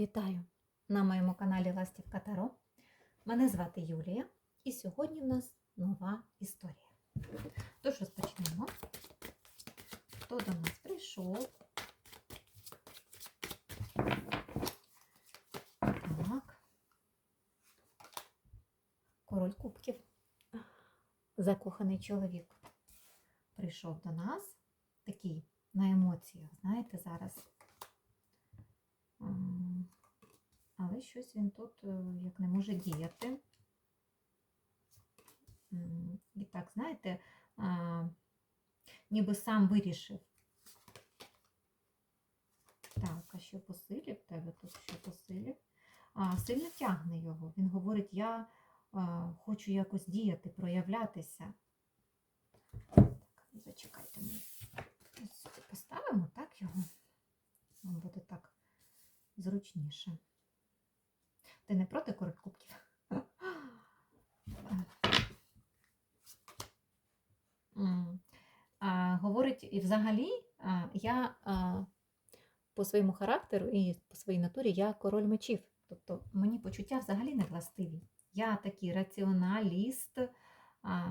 Вітаю на моєму каналі Ластівка Таро. Мене звати Юлія, і сьогодні в нас нова історія. Тож розпочнемо. Хто до нас прийшов? Так. Король кубків. Закоханий чоловік прийшов до нас. Такий на емоціях, знаєте, зараз. М, Але щось він тут е, як не може діяти. І так, знаєте, ніби сам вирішив. Так, а що по силі в тебе тут що по силі? А, сильно тягне його. Він говорить, я а, хочу якось діяти, проявлятися. Так, зачекайте. Ось поставимо, так його. Буде так зручніше. Ти не проти король кубків? А, Говорить, і взагалі, а, я а, по своєму характеру і по своїй натурі я король мечів. Тобто мені почуття взагалі не властиві. Я такий раціоналіст, а,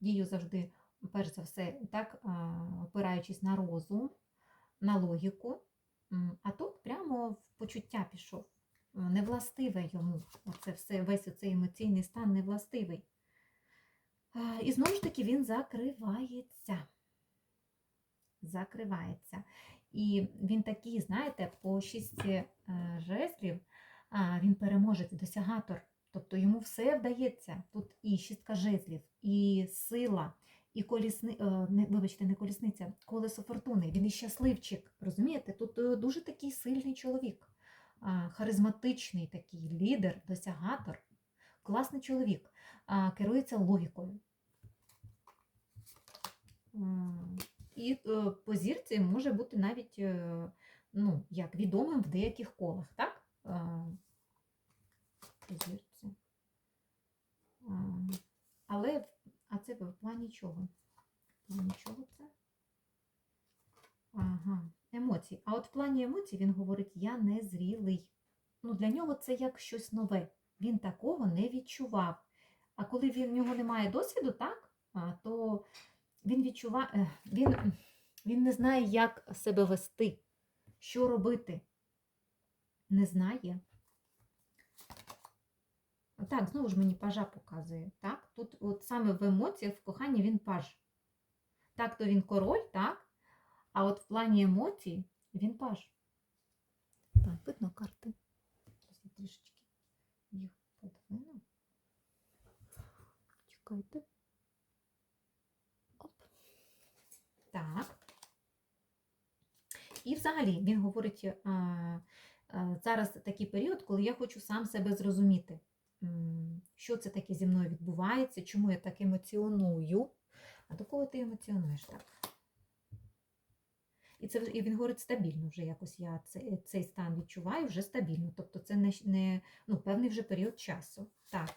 дію завжди, перш за все, так, а, опираючись на розум, на логіку. А тут прямо в почуття пішов. Невластиве йому. Оце все, весь оцей емоційний стан невластивий. І знову ж таки він закривається. Закривається. І він такий, знаєте, по шісті е, жезлів він переможець, досягатор. Тобто йому все вдається. Тут і шістка жезлів, і сила, і колісни... е, вибачте, не колісниця, колесо фортуни. Він і щасливчик. Розумієте? Тут е, дуже такий сильний чоловік, харизматичний такий лідер, досягатор, класний чоловік, керується логікою. І е, по зірці може бути навіть е, ну, як відомим в деяких колах, так? По зірці. Але а це в плані чого? В плані чого це? Ага, емоції. А от в плані емоцій він говорить, я незрілий. Ну, для нього це як щось нове. Він такого не відчував. А коли він, в нього немає досвіду, так, то він відчуває, він, він не знає, як себе вести, що робити. Не знає. Так, знову ж мені пажа показує. Так? Тут от саме в емоціях, в коханні він паж. Так, то він король, так? А от в плані емоцій він паж. Так, видно карти. Зараз я трішечки їх подвину. Чекайте. Оп. Так. І взагалі він говорить а, а, зараз такий період, коли я хочу сам себе зрозуміти, що це таке зі мною відбувається, чому я так емоціоную. А до кого ти емоціонуєш так? І це і він говорить стабільно вже якось я цей, цей стан відчуваю вже стабільно. Тобто це не, не ну, певний вже період часу. Так.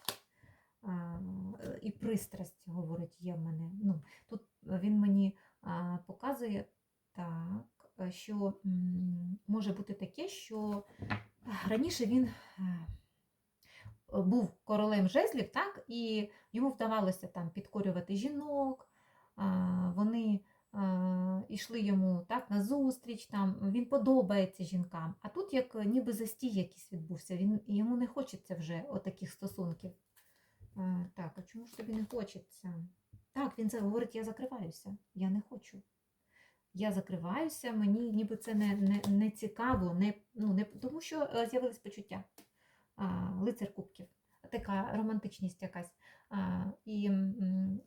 А, е, і пристрасть, говорить, є в мене. Ну, тут він мені а, показує так, е, що м, може бути таке, що раніше він е, був королем жезлів, так, і йому вдавалося там підкорювати жінок, йшли йому так, на зустріч, там, він подобається жінкам. А тут як е, ніби застій якийсь відбувся, він, йому не хочеться вже отаких стосунків. А, так, а чому ж тобі не хочеться? Так, він говорить, я закриваюся, я не хочу. Я закриваюся, мені ніби це не, не, не цікаво, не, ну, не, тому що е, з'явились почуття. А, лицар кубків, така романтичність якась. І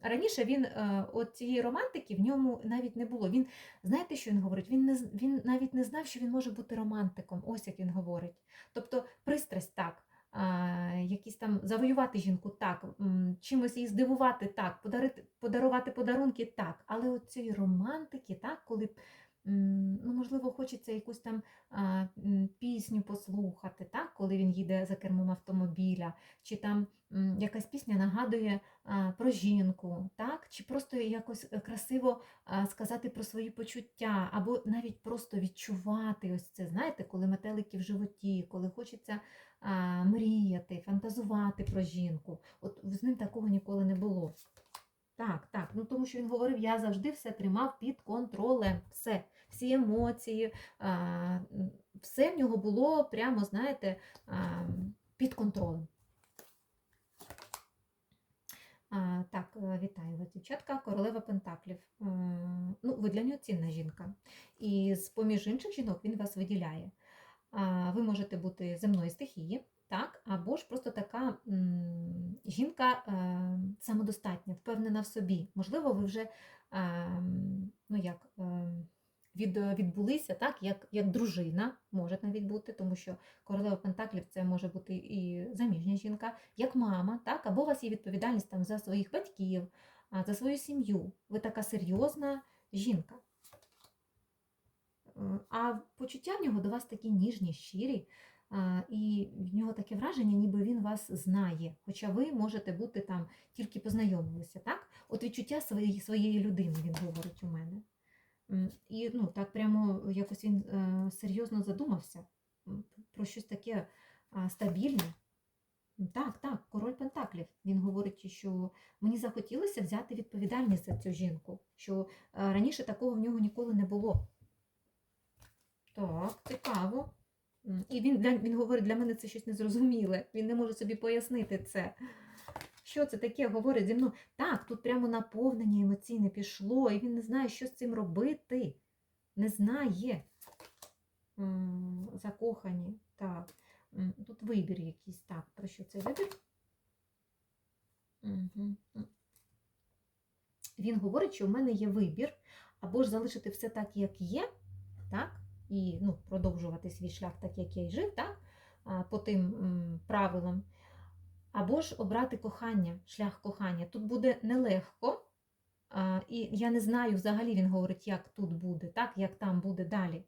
раніше він е, от цієї романтики в ньому навіть не було. Він, знаєте, що він говорить? Він, не, він навіть не знав, що він може бути романтиком. Ось як він говорить. Тобто пристрасть так. Якісь там завоювати жінку так, чимось її здивувати так, подарити, подарувати подарунки так. Але от цієї романтики, так, коли ну, можливо, хочеться якусь там а, пісню послухати, так, коли він їде за кермом автомобіля, чи там м, якась пісня нагадує а, про жінку, так, чи просто якось е, красиво а, сказати про свої почуття, або навіть просто відчувати ось це, знаєте, коли метелики в животі, коли хочеться а, мріяти, фантазувати про жінку. От з ним такого ніколи не було. Так, так. Ну тому що він говорив, я завжди все тримав під контролем. Все, всі емоції, все в нього було прямо, знаєте, під контролем. Так, е, вітаю вас, дівчатка, королева Пентаклів. Ну, ви для нього цінна жінка. І з поміж інших жінок він вас виділяє. Ви можете бути земної стихії, так, або ж просто така жінка е, самодостатня, впевнена в собі. Можливо, ви вже е, ну, як, е, від, відбулися так, як, як дружина, може навіть бути, тому що королева Пентаклів це може бути і заміжня жінка, як мама, так, або у вас є відповідальність там, за своїх батьків, за свою сім'ю. Ви така серйозна жінка. Е, А почуття в нього до вас такі ніжні, щирі, і в нього таке враження, ніби він вас знає. Хоча ви можете бути там тільки познайомилися, так? От відчуття своєї, своєї людини, він говорить у мене. І ну, так прямо якось він е, серйозно задумався про щось таке стабільне. Так, так, король Пентаклів. Він говорить, що мені захотілося взяти відповідальність за цю жінку, що е, раніше такого в нього ніколи не було. Так, цікаво. І він, він говорить, для мене це щось незрозуміле. Він не може собі пояснити це. Що це таке говорить зі мною? Так, тут прямо наповнення емоційне пішло, і він не знає, що з цим робити. Не знає. Закохані. Так. Тут вибір якийсь. Так, про що це вибір? Угу. Він говорить, що в мене є вибір, або ж залишити все так, як є, так? і ну, продовжувати свій шлях так, як я й жив, так? по тим правилам. Або ж обрати кохання, шлях кохання. Тут буде нелегко, і я не знаю взагалі, він говорить, як тут буде, так, як там буде далі.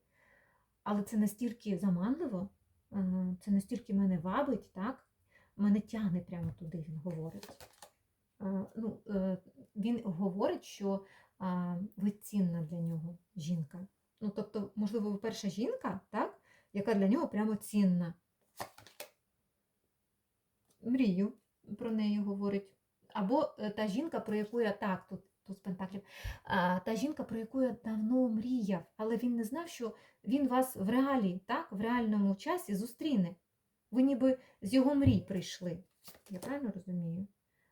Але це настільки заманливо, а, це настільки мене вабить, так? Мене тягне прямо туди, він говорить. А, ну, е, Він говорить, що ви цінна для нього жінка. Ну, тобто, можливо, ви перша жінка, так, яка для нього прямо цінна. Мрію про неї говорить. Або е, та жінка, про яку я так, тут, тут з Пентаклів, та жінка, про яку я давно мріяв, але він не знав, що він вас в реалі, так, в реальному часі зустріне. Ви ніби з його мрій прийшли. Я правильно розумію?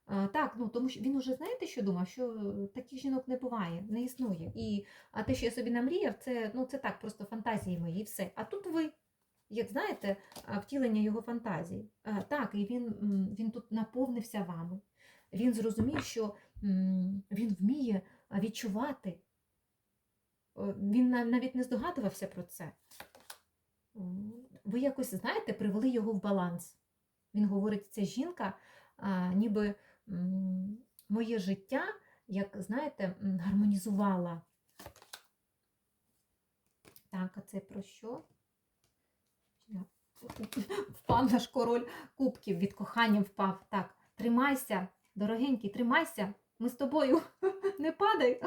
А, так, ну тому що він уже знаєте, що думав, що е, таких жінок не буває, не існує. І а те, що я собі намріяв, це, ну, це так, просто фантазії мої, і все. А тут ви, як знаєте, втілення його фантазії. Так, і він, він тут наповнився вами. Він зрозумів, що він вміє відчувати. Він навіть не здогадувався про це. Ви якось, знаєте, привели його в баланс. Він говорить, це жінка, ніби моє життя, як знаєте, гармонізувала. Так, а це про що? Впав наш король кубків, від кохання впав. Так, тримайся, дорогенький, тримайся. Ми з тобою. Не падай.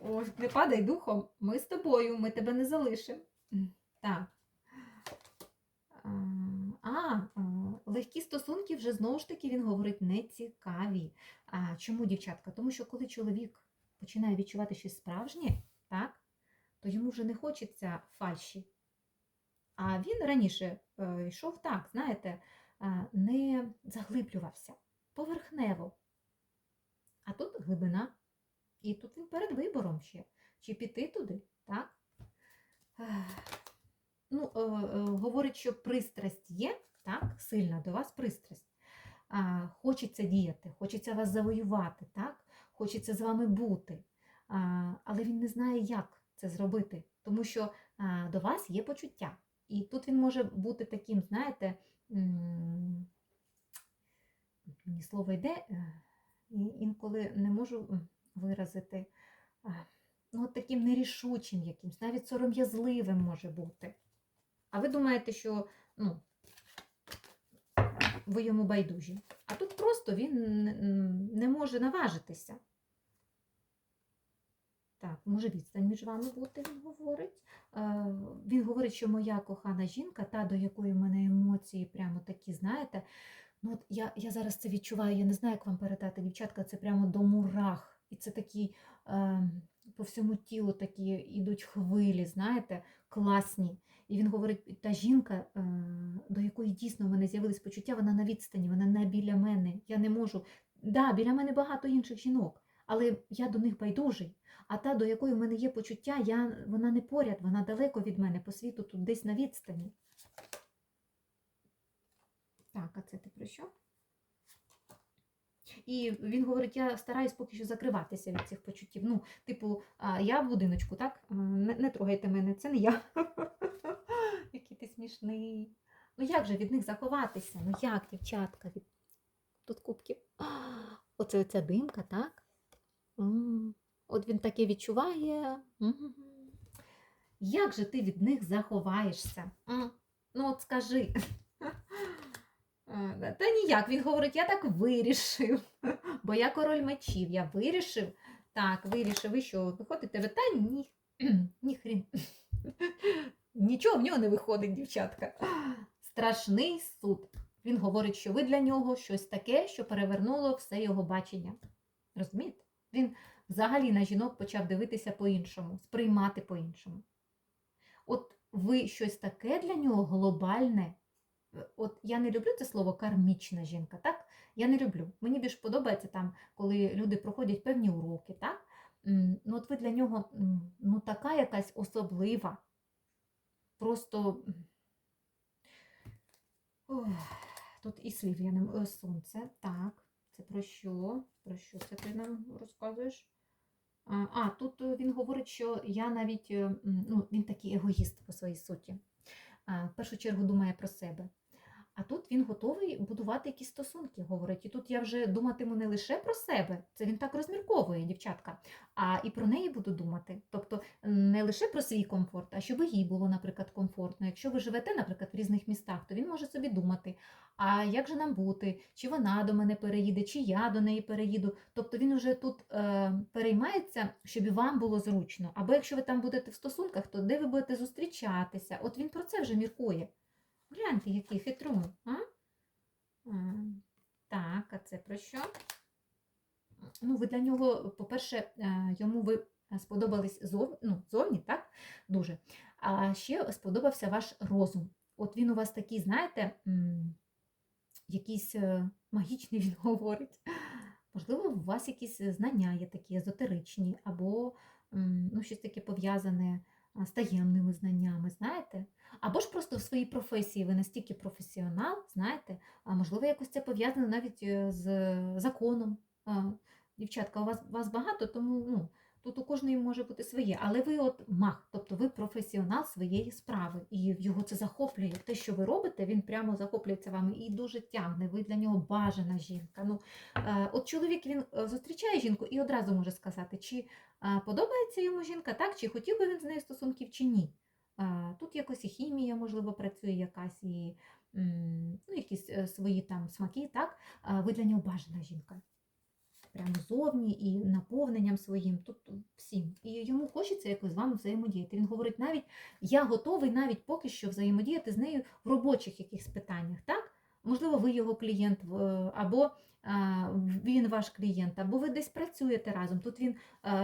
Ой, не падай духом. Ми з тобою, ми тебе не залишимо. Так. А, легкі стосунки вже знову ж таки він говорить не цікаві. А чому, дівчатка? Тому що коли чоловік починає відчувати щось справжнє, так, то йому вже не хочеться фальші. А він раніше е, йшов так, знаєте, е, не заглиблювався поверхнево. А тут глибина. І тут він перед вибором ще. Чи піти туди, так? Ну, е, говорить, що пристрасть є, так, сильна до вас пристрасть. Хочеться діяти, хочеться вас завоювати, так? хочеться з вами бути. Але він не знає, як це зробити, тому що до вас є почуття. І тут він може бути таким, знаєте, мені слово йде, е, інколи не можу виразити. Ну, таким нерішучим якимсь, навіть сором'язливим може бути. А ви думаєте, що ну, ви йому байдужі. А тут просто він не може наважитися. Так, може відстань між вами бути, він говорить. Е, Він говорить, що моя кохана жінка, та, до якої в мене емоції прямо такі, знаєте. Ну, от я, я зараз це відчуваю, я не знаю, як вам передати, дівчатка, це прямо до мурах. І це такі е, по всьому тілу такі ідуть хвилі, знаєте, класні. І він говорить, та жінка, е, до якої дійсно в мене з'явились почуття, вона на відстані, вона не біля мене. Я не можу. Да, біля мене багато інших жінок, але я до них байдужий. А та, до якої в мене є почуття, я, вона не поряд, вона далеко від мене, по світу тут десь на відстані. Так, а це ти про що? І він говорить, я стараюсь поки що закриватися від цих почуттів. Ну, типу, я в будиночку, так? Не, не трогайте мене, це не я. Який ти смішний. Ну як же від них заховатися? Ну як, дівчатка? Тут кубків. А, Оце оця димка, так? От він таке відчуває. Як же ти від них заховаєшся? Ну, от скажи. Е, Та ніяк, він говорить, я так вирішив, бо я король мечів, я вирішив. Так, вирішив, і що, виходить тебе? Та ні, ні хрін. Нічого в нього не виходить, дівчатка. Страшний суд. Він говорить, що ви для нього щось таке, що перевернуло все його бачення. Розумієте? Він взагалі на жінок почав дивитися по-іншому, сприймати по-іншому. От ви щось таке для нього глобальне. Е, От я не люблю це слово кармічна жінка, так? Я не люблю. Мені більш подобається там, коли люди проходять певні уроки, так? Ну, от ви для нього ну, така якась особлива. Просто ох, тут і слів я не е, сонце. Так, це про що? Про що це ти нам розказуєш? А, тут е, він говорить, що я навіть е, ну, він такий егоїст по своїй суті. В першу чергу думає про себе. А тут він готовий будувати якісь стосунки, говорить. І тут я вже думатиму не лише про себе, це він так розмірковує, дівчатка, а і про неї буду думати. Тобто не лише про свій комфорт, а щоб їй було, наприклад, комфортно. Якщо ви живете, наприклад, в різних містах, то він може собі думати, а як же нам бути, чи вона до мене переїде, чи я до неї переїду. Тобто він вже тут е, переймається, щоб і вам було зручно. Або якщо ви там будете в стосунках, то де ви будете зустрічатися? От він про це вже міркує. Гляньте, який хитрун. А? Так, а це про що? Ну, ви для нього, по-перше, е, йому ви сподобались зов... ну, зовні, так? Дуже. А ще сподобався ваш розум. От він у вас такий, знаєте, якийсь е, магічний він говорить. Можливо, у вас якісь знання є такі езотеричні, або ну, щось таке пов'язане з таємними знаннями, знаєте? Або ж просто в своїй професії ви настільки професіонал, знаєте, а можливо, якось це пов'язано навіть е, з законом. Дівчатка, у вас, вас багато, тому ну, тут у кожної може бути своє. Але ви от маг, тобто ви професіонал своєї справи. І його це захоплює. Те, що ви робите, він прямо захоплюється вами і дуже тягне. Ви для нього бажана жінка. Ну, е, от чоловік він е, зустрічає жінку і одразу може сказати, чи е, подобається йому жінка, так, чи хотів би він з нею стосунків, чи ні. Тут якось і хімія, можливо, працює якась, і ну, якісь свої там смаки, так? Ви для нього бажана жінка. Прямо зовні і наповненням своїм, тут всім. І йому хочеться якось з вами взаємодіяти. Він говорить, навіть я готовий навіть поки що взаємодіяти з нею в робочих якихось питаннях. так? Можливо, ви його клієнт, або він ваш клієнт, або ви десь працюєте разом. Тут він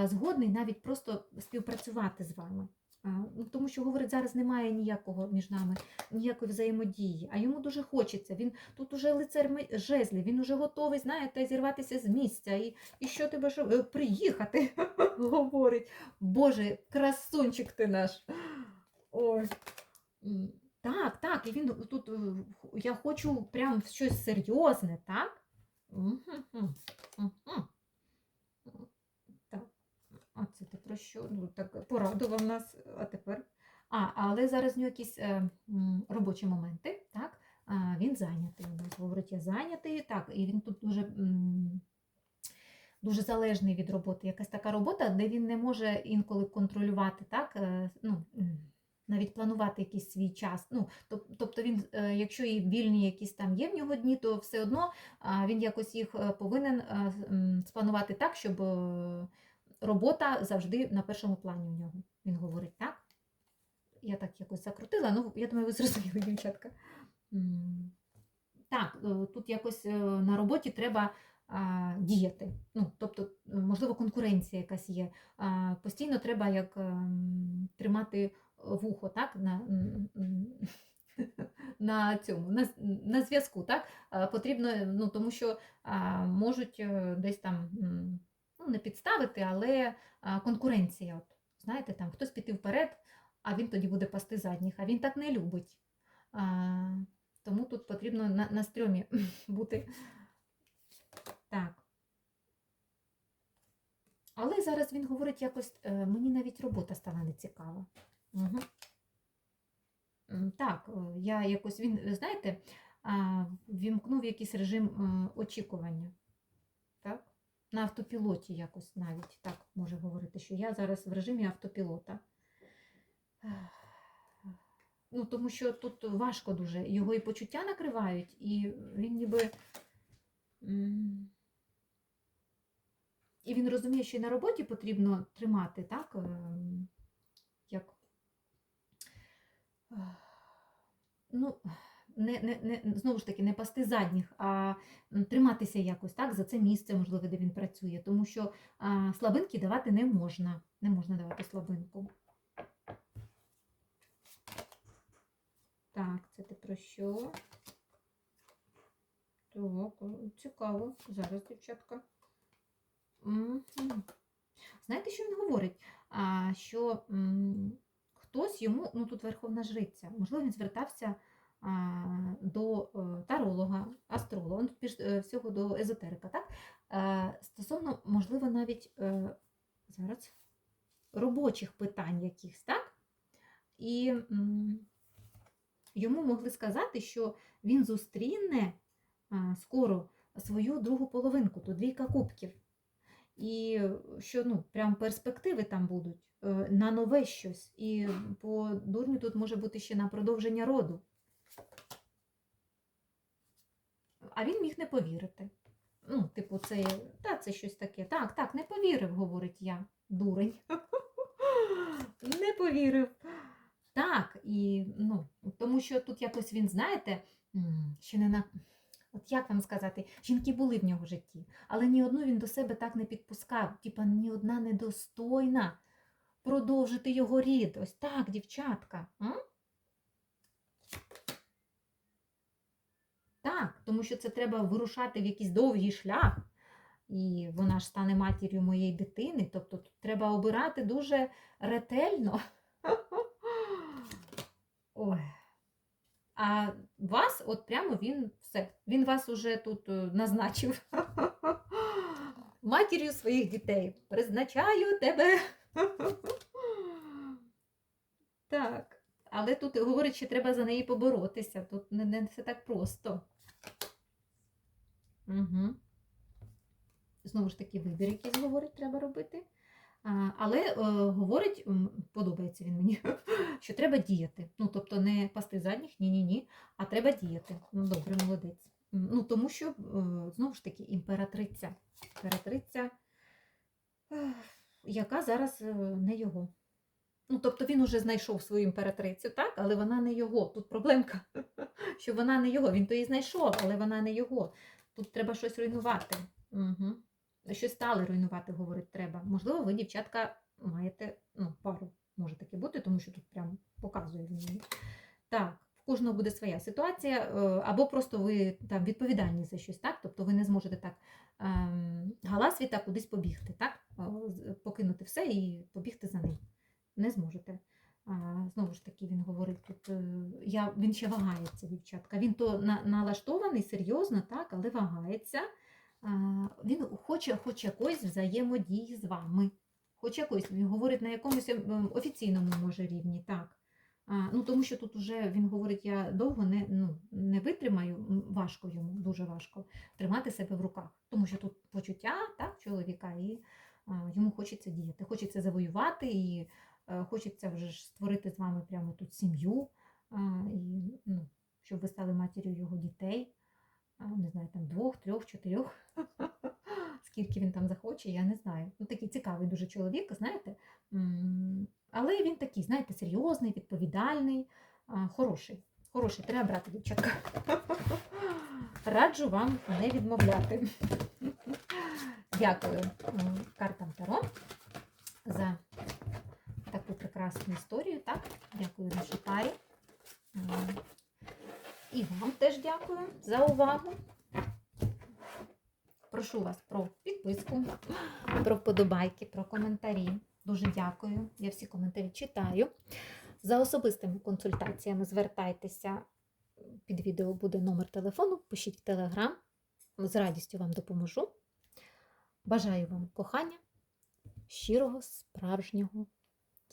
згодний навіть просто співпрацювати з вами. Ну, Тому що, говорить, зараз немає ніякого між нами, ніякої взаємодії, а йому дуже хочеться. Він тут уже лицар жезлів, він уже готовий, знаєте, зірватися з місця. І, і що тебе що, е, приїхати, говорить. Боже, красунчик ти наш. Ой. Так, так, і він тут, е, я хочу прям щось серйозне, так? Мгм, мгм, мгм. Так. А це ти про що? Ну, так порадував нас, а тепер. А, але зараз в нього якісь е, робочі моменти, так? А, він зайнятий. У нас говорить, я зайнятий. Так, і він тут дуже дуже залежний від роботи. Якась така робота, де він не може інколи контролювати, так? е, Ну, навіть планувати якийсь свій час. Ну, тобто він, е, якщо і вільні якісь там є в нього дні, то все одно він якось їх е, повинен спланувати так, щоб робота завжди на першому плані у нього. Він говорить так. Я так якось закрутила, ну я думаю, ви зрозуміли, дівчатка. Так, е, тут якось е, на роботі треба діяти. Ну, тобто, е, можливо, конкуренція якась є. Постійно треба як тримати вухо, так? На, на цьому, на, на зв'язку, так? Потрібно, ну, тому що а, можуть десь там ну, не підставити, але конкуренція. От, знаєте, там хтось піти вперед, а він тоді буде пасти задніх, а він так не любить. А, тому тут потрібно на, на стрьомі бути. Так. Але зараз він говорить якось, е, мені навіть робота стала нецікава. Угу. Так, е, я якось він, знаєте, вімкнув якийсь режим е, очікування. На автопілоті якось навіть так може говорити, що я зараз в режимі автопілота. Ну, тому що тут важко дуже. Його і почуття накривають, і він ніби. І він розуміє, що і на роботі потрібно тримати, так? ем, Як. Ну, не, не, не, знову ж таки, не пасти задніх, а триматися якось так, за це місце, можливо, де він працює. Тому що а, слабинки давати не можна. Не можна давати слабинку. Так, це ти про що? Так, цікаво. Зараз, дівчатка. Знаєте, що він говорить? А, що м, хтось йому, ну тут Верховна Жриця, можливо, він звертався до е, таролога, астролога, е, всього до езотерика, так? Е, стосовно, можливо, навіть зараз робочих питань якихось, так? І йому могли сказати, що він зустріне скоро свою другу половинку, то двійка кубків. І що ну, прям перспективи там будуть на нове щось. І по дурню тут може бути ще на продовження роду. А він міг не повірити. Ну, типу, це, та, це щось таке. Так, так, не повірив, говорить я, дурень. Не повірив. Так, і ну, тому що тут якось він, знаєте, ще не на. От як вам сказати, жінки були в нього в житті, але ні одну він до себе так не підпускав, типа ні одна недостойна продовжити його рід. Ось так, дівчатка. М? Так, тому що це треба вирушати в якийсь довгий шлях, і вона ж стане матір'ю моєї дитини. Тобто тут треба обирати дуже ретельно. Ой. А вас, от прямо він все, він вас уже тут е, назначив матір'ю своїх дітей. Призначаю тебе. Так. Але тут говорить, що треба за неї поборотися. Тут не, не все так просто. Угу. Знову ж таки, вибір якийсь говорить, треба робити. Але е, говорить, подобається він мені, що треба діяти. Ну, тобто не пасти задніх, ні-ні-ні, а треба діяти. Ну, добре, молодець. Ну, тому що, е, знову ж таки, імператриця. Імператриця, яка зараз е, не його. Ну, тобто він уже знайшов свою імператрицю, так, але вона не його. Тут проблемка, що вона не його. Він то її знайшов, але вона не його. Тут треба щось руйнувати. Угу. Щось стали руйнувати, говорить, треба. Можливо, ви, дівчатка, маєте ну, пару, може таке бути, тому що тут прям показує він. Так, в кожного буде своя ситуація, е, або просто ви там відповідальні за щось, так? Тобто ви не зможете так ем, галасвіта кудись побігти, так? Е, Покинути все і побігти за ним. Не зможете. Знову ж таки, він говорить тут, е, я, він ще вагається, дівчатка. Він то на, налаштований серйозно, так, але вагається. А, він хоче хоч якоїсь взаємодії з вами. Хоч якоїсь, він говорить на якомусь ем, офіційному може рівні, так. А, ну, тому що тут уже він говорить, я довго не, ну, не витримаю, важко йому, дуже важко тримати себе в руках. Тому що тут почуття так, чоловіка, і а, йому хочеться діяти. Хочеться завоювати, і хочеться вже ж створити з вами прямо тут сім'ю, і, ну, щоб ви стали матір'ю його дітей. Не знаю, там двох, трьох, чотирьох. Скільки він там захоче, я не знаю. Ну, такий цікавий дуже чоловік, знаєте. Але він такий, знаєте, серйозний, відповідальний, хороший. Хороший, треба брати, дівчатка. Раджу вам не відмовляти. Дякую м, картам Таро за таку прекрасну історію. Так? Дякую нашій парі. І вам теж дякую за увагу. Прошу вас про підписку, про вподобайки, про коментарі. Дуже дякую. Я всі коментарі читаю. За особистими консультаціями звертайтеся. Під відео буде номер телефону, пишіть в Телеграм. З радістю вам допоможу. Бажаю вам кохання, щирого, справжнього,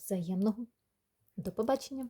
взаємного. До побачення!